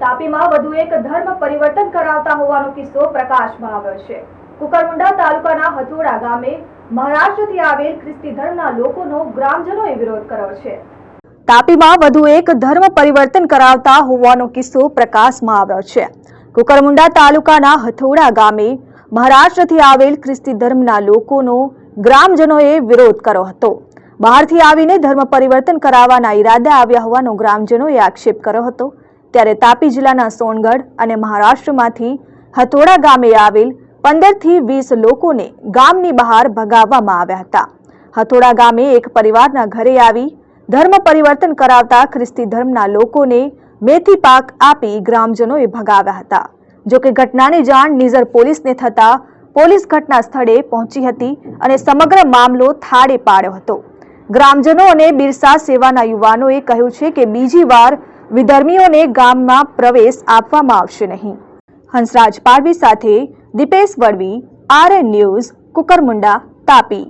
તાપીમાં વધુ એક ધર્મ પરિવર્તન કરાવતા હોવાનો કિસ્સો પ્રકાશમાં આવ્યો છે. કુકરમુંડા તાલુકાના હથોડા ગામે મહારાષ્ટ્રથી આવેલ ખ્રિસ્તી ધર્મના લોકોનો ગ્રામજનોએ વિરોધ કર્યો છે. તાપીમાં વધુ એક ધર્મ પરિવર્તન કરાવતા હોવાનો કિસ્સો પ્રકાશમાં આવ્યો છે. કુકરમુંડા તાલુકાના હથોડા ગામે મહારાષ્ટ્રથી આવેલ ખ્રિસ્તી ધર્મના લોકોનો ગ્રામજનોએ વિરોધ કર્યો હતો. બહારથી આવીને ધર્મ પરિવર્તન કરાવવાના ઈરાદા આવ્યા હોવાનો ગ્રામજનોએ આક્ષેપ કર્યો હતો. ત્યારે તાપી જિલ્લાના સોનગઢ અને મહારાષ્ટ્રમાંથી હથોડા ગામે આવેલ પંદરથી વીસ લોકોને ગામની બહાર ભગાવવામાં આવ્યા હતા. હથોડા ગામે એક પરિવારના ઘરે આવી ધર્મ પરિવર્તન કરાવતા ખ્રિસ્તી ધર્મના લોકોને મેથી પાક આપી ગ્રામજનોએ ભગાવ્યા હતા. જોકે ઘટનાની જાણ નિઝર પોલીસને થતાં પોલીસ ઘટના સ્થળે પહોંચી હતી અને સમગ્ર મામલો થાળે પાડ્યો હતો. ગ્રામજનો અને બિરસા સેવાના યુવાનોએ કહ્યું છે કે બીજી વાર વિધર્મીઓને ગામમાં પ્રવેશ આપવામાં આવશે નહીં. હંસરાજ પારવી સાથે દીપેશ વડવી, આરએન ન્યૂઝ, કુકરમુંડા, તાપી.